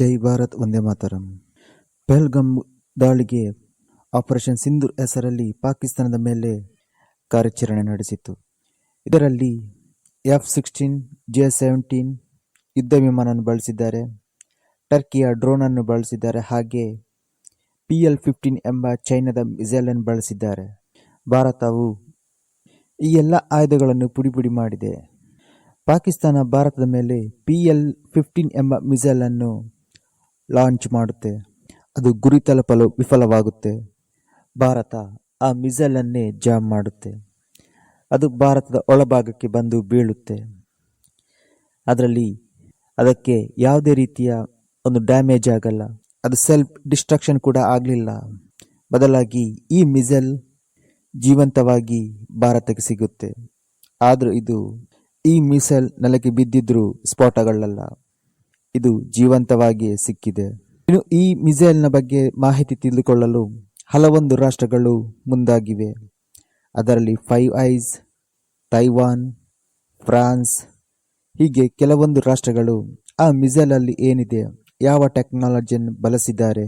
ಜೈ ಭಾರತ್, ವಂದೇ ಮಾತರಂ. ಪೆಹಲ್ಗಮ್ ದಾಳಿಗೆ ಆಪರೇಷನ್ ಸಿಂಧೂರ್ ಹೆಸರಲ್ಲಿ ಪಾಕಿಸ್ತಾನದ ಮೇಲೆ ಕಾರ್ಯಾಚರಣೆ ನಡೆಸಿತು ಇದರಲ್ಲಿ ಎಫ್ ಸಿಕ್ಸ್ಟೀನ್ ಜೆ ಸೆವೆಂಟೀನ್ ಯುದ್ಧ ವಿಮಾನವನ್ನು ಬಳಸಿದ್ದಾರೆ. ಟರ್ಕಿಯ ಡ್ರೋನ್ ಅನ್ನು ಬಳಸಿದ್ದಾರೆ. ಹಾಗೆ ಪಿ ಎಲ್ ಫಿಫ್ಟೀನ್ ಎಂಬ ಚೈನಾದ ಮಿಸೈಲ್ ಅನ್ನು ಬಳಸಿದ್ದಾರೆ. ಭಾರತವು ಈ ಎಲ್ಲ ಆಯುಧಗಳನ್ನು ಪುಡಿ ಪುಡಿ ಮಾಡಿದೆ. ಪಾಕಿಸ್ತಾನ ಭಾರತದ ಮೇಲೆ ಪಿ ಎಲ್ ಫಿಫ್ಟೀನ್ ಎಂಬ ಮಿಸೈಲ್ ಅನ್ನು ಲಾಂಚ್ ಮಾಡುತ್ತೆ. ಅದು ಗುರಿ ತಲುಪಲು ವಿಫಲವಾಗುತ್ತೆ. ಭಾರತ ಆ ಮಿಸೈಲ್ ಅನ್ನೇ ಜಾಮ್ ಮಾಡುತ್ತೆ. ಅದು ಭಾರತದ ಒಳಭಾಗಕ್ಕೆ ಬಂದು ಬೀಳುತ್ತೆ. ಅದರಲ್ಲಿ ಅದಕ್ಕೆ ಯಾವುದೇ ರೀತಿಯ ಒಂದು ಡ್ಯಾಮೇಜ್ ಆಗಲ್ಲ. ಅದು ಸೆಲ್ಫ್ ಡಿಸ್ಟ್ರಕ್ಷನ್ ಕೂಡ ಆಗಲಿಲ್ಲ. ಬದಲಾಗಿ ಈ ಮಿಸೈಲ್ ಜೀವಂತವಾಗಿ ಭಾರತಕ್ಕೆ ಸಿಗುತ್ತೆ. ಆದರೂ ಇದು ಈ ಮಿಸೈಲ್ ನೆಲಕ್ಕೆ ಬಿದ್ದಿದ್ರೂ ಸ್ಫೋಟಗಳಲ್ಲ. ಇದು ಜೀವಂತವಾಗಿಯೇ ಸಿಕ್ಕಿದೆ. ಇನ್ನು ಈ ಮಿಸೈಲ್ನ ಬಗ್ಗೆ ಮಾಹಿತಿ ತಿಳಿದುಕೊಳ್ಳಲು ಹಲವೊಂದು ರಾಷ್ಟ್ರಗಳು ಮುಂದಾಗಿವೆ. ಅದರಲ್ಲಿ ಫೈವ್ ಐಸ್, ತೈವಾನ್, ಫ್ರಾನ್ಸ್, ಹೀಗೆ ಕೆಲವೊಂದು ರಾಷ್ಟ್ರಗಳು ಆ ಮಿಸೈಲಲ್ಲಿ ಏನಿದೆ, ಯಾವ ಟೆಕ್ನಾಲಜಿಯನ್ನು ಬಳಸಿದ್ದಾರೆ,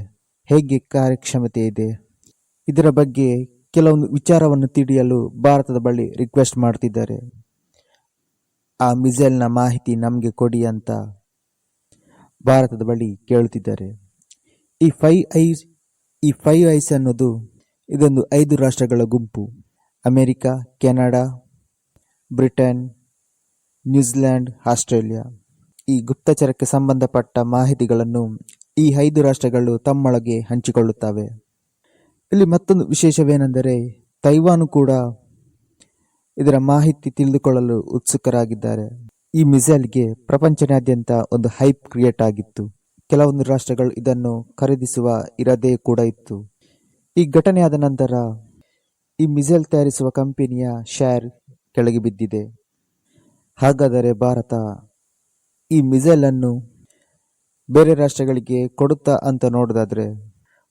ಹೇಗೆ ಕಾರ್ಯಕ್ಷಮತೆ ಇದೆ, ಇದರ ಬಗ್ಗೆ ಕೆಲವೊಂದು ವಿಚಾರವನ್ನು ತಿಳಿಯಲು ಭಾರತದ ಬಳಿ ರಿಕ್ವೆಸ್ಟ್ ಮಾಡ್ತಿದ್ದಾರೆ. ಆ ಮಿಸೈಲ್ನ ಮಾಹಿತಿ ನಮಗೆ ಕೊಡಿ ಅಂತ ಭಾರತದ ಬಳಿ ಕೇಳುತ್ತಿದ್ದಾರೆ. ಈ ಫೈ ಐಸ್ ಈ ಫೈವ್ ಐಸ್ ಅನ್ನೋದು ಇದೊಂದು ಐದು ರಾಷ್ಟ್ರಗಳ ಗುಂಪು. America, Canada, Britain, New Zealand, Australia. ಈ ಗುಪ್ತಚರಕ್ಕೆ ಸಂಬಂಧಪಟ್ಟ ಮಾಹಿತಿಗಳನ್ನು ಈ ಐದು ರಾಷ್ಟ್ರಗಳು ತಮ್ಮೊಳಗೆ ಹಂಚಿಕೊಳ್ಳುತ್ತವೆ. ಇಲ್ಲಿ ಮತ್ತೊಂದು ವಿಶೇಷವೇನೆಂದರೆ ತೈವಾನು ಕೂಡ ಇದರ ಮಾಹಿತಿ ತಿಳಿದುಕೊಳ್ಳಲು ಉತ್ಸುಕರಾಗಿದ್ದಾರೆ. ಈ ಮಿಸೈಲ್ಗೆ ಪ್ರಪಂಚದಾದ್ಯಂತ ಒಂದು ಹೈಪ್ ಕ್ರಿಯೇಟ್ ಆಗಿತ್ತು. ಕೆಲವೊಂದು ರಾಷ್ಟ್ರಗಳು ಇದನ್ನು ಖರೀದಿಸುವ ಇರದೇ ಕೂಡ ಇತ್ತು. ಈ ಘಟನೆಯಾದ ನಂತರ ಈ ಮಿಸೈಲ್ ತಯಾರಿಸುವ ಕಂಪನಿಯ ಶೇರ್ ಕೆಳಗೆ ಬಿದ್ದಿದೆ. ಹಾಗಾದರೆ ಭಾರತ ಈ ಮಿಸೈಲ್ ಅನ್ನು ಬೇರೆ ರಾಷ್ಟ್ರಗಳಿಗೆ ಕೊಡುತ್ತಾ ಅಂತ ನೋಡೋದಾದ್ರೆ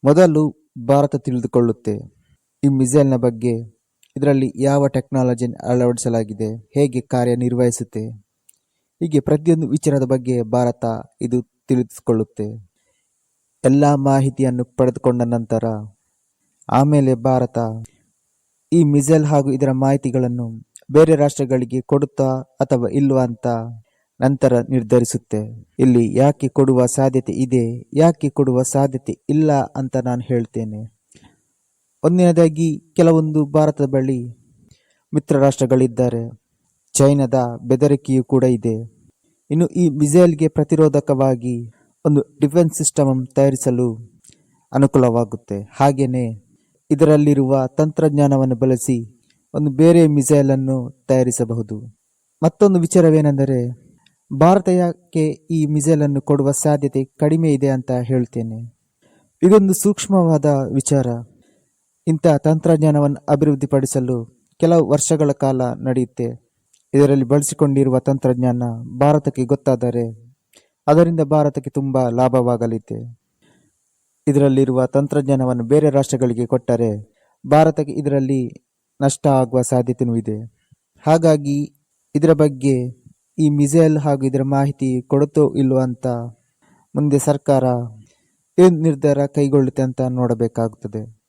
ಮೊದಲು ಭಾರತ ತಿಳಿದುಕೊಳ್ಳುತ್ತೆ. ಈ ಮಿಸೈಲ್ನ ಬಗ್ಗೆ ಇದರಲ್ಲಿ ಯಾವ ಟೆಕ್ನಾಲಜಿ ಅಳವಡಿಸಲಾಗಿದೆ, ಹೇಗೆ ಕಾರ್ಯನಿರ್ವಹಿಸುತ್ತೆ ಹೀಗೆ ಪ್ರತಿಯೊಂದು ವಿಚಾರದ ಬಗ್ಗೆ ಭಾರತ ಇದು ತಿಳಿದುಕೊಳ್ಳುತ್ತೆ. ಎಲ್ಲ ಮಾಹಿತಿಯನ್ನು ಪಡೆದುಕೊಂಡ ನಂತರ ಆಮೇಲೆ ಭಾರತ ಈ ಮಿಸೈಲ್ ಹಾಗೂ ಇದರ ಮಾಹಿತಿಗಳನ್ನು ಬೇರೆ ರಾಷ್ಟ್ರಗಳಿಗೆ ಕೊಡುತ್ತಾ ಅಥವಾ ಇಲ್ವಾ ಅಂತ ನಂತರ ನಿರ್ಧರಿಸುತ್ತೆ. ಇಲ್ಲಿ ಯಾಕೆ ಕೊಡುವ ಸಾಧ್ಯತೆ ಇದೆ, ಯಾಕೆ ಕೊಡುವ ಸಾಧ್ಯತೆ ಇಲ್ಲ ಅಂತ ನಾನು ಹೇಳ್ತೇನೆ. ಒಂದನೇದಾಗಿ ಕೆಲವೊಂದು ಭಾರತದ ಬಳಿ ಮಿತ್ರ ರಾಷ್ಟ್ರಗಳಿದ್ದಾರೆ. ಚೈನಾದ ಬೆದರಿಕೆಯೂ ಕೂಡ ಇದೆ. ಇನ್ನು ಈ ಮಿಸೈಲ್ಗೆ ಪ್ರತಿರೋಧಕವಾಗಿ ಒಂದು ಡಿಫೆನ್ಸ್ ಸಿಸ್ಟಮ್ ತಯಾರಿಸಲು ಅನುಕೂಲವಾಗುತ್ತೆ. ಹಾಗೆಯೇ ಇದರಲ್ಲಿರುವ ತಂತ್ರಜ್ಞಾನವನ್ನು ಬಳಸಿ ಒಂದು ಬೇರೆ ಮಿಸೈಲ್ ಅನ್ನು ತಯಾರಿಸಬಹುದು. ಮತ್ತೊಂದು ವಿಚಾರವೇನೆಂದರೆ, ಭಾರತ ಯಾಕೆ ಈ ಮಿಸೈಲ್ ಅನ್ನು ಕೊಡುವ ಸಾಧ್ಯತೆ ಕಡಿಮೆ ಇದೆ ಅಂತ ಹೇಳ್ತೇನೆ ಇದೊಂದು ಸೂಕ್ಷ್ಮವಾದ ವಿಚಾರ. ಇಂಥ ತಂತ್ರಜ್ಞಾನವನ್ನು ಅಭಿವೃದ್ಧಿಪಡಿಸಲು ಕೆಲವು ವರ್ಷಗಳ ಕಾಲ ನಡೆಯುತ್ತೆ. ಇದರಲ್ಲಿ ಬಳಸಿಕೊಂಡಿರುವ ತಂತ್ರಜ್ಞಾನ ಭಾರತಕ್ಕೆ ಗೊತ್ತಾದರೆ ಅದರಿಂದ ಭಾರತಕ್ಕೆ ತುಂಬ ಲಾಭವಾಗಲಿದೆ. ಇದರಲ್ಲಿರುವ ತಂತ್ರಜ್ಞಾನವನ್ನು ಬೇರೆ ರಾಷ್ಟ್ರಗಳಿಗೆ ಕೊಟ್ಟರೆ ಭಾರತಕ್ಕೆ ಇದರಲ್ಲಿ ನಷ್ಟ ಆಗುವ ಸಾಧ್ಯತೆಯೂ ಇದೆ. ಹಾಗಾಗಿ ಇದರ ಬಗ್ಗೆ ಈ ಮಿಸೈಲ್ ಹಾಗೂ ಇದರ ಮಾಹಿತಿ ಕೊಡುತ್ತೋ ಇಲ್ಲೋ ಅಂತ ಮುಂದೆ ಸರ್ಕಾರ ಏನು ನಿರ್ಧಾರ ಕೈಗೊಳ್ಳುತ್ತೆ ಅಂತ ನೋಡಬೇಕಾಗುತ್ತದೆ.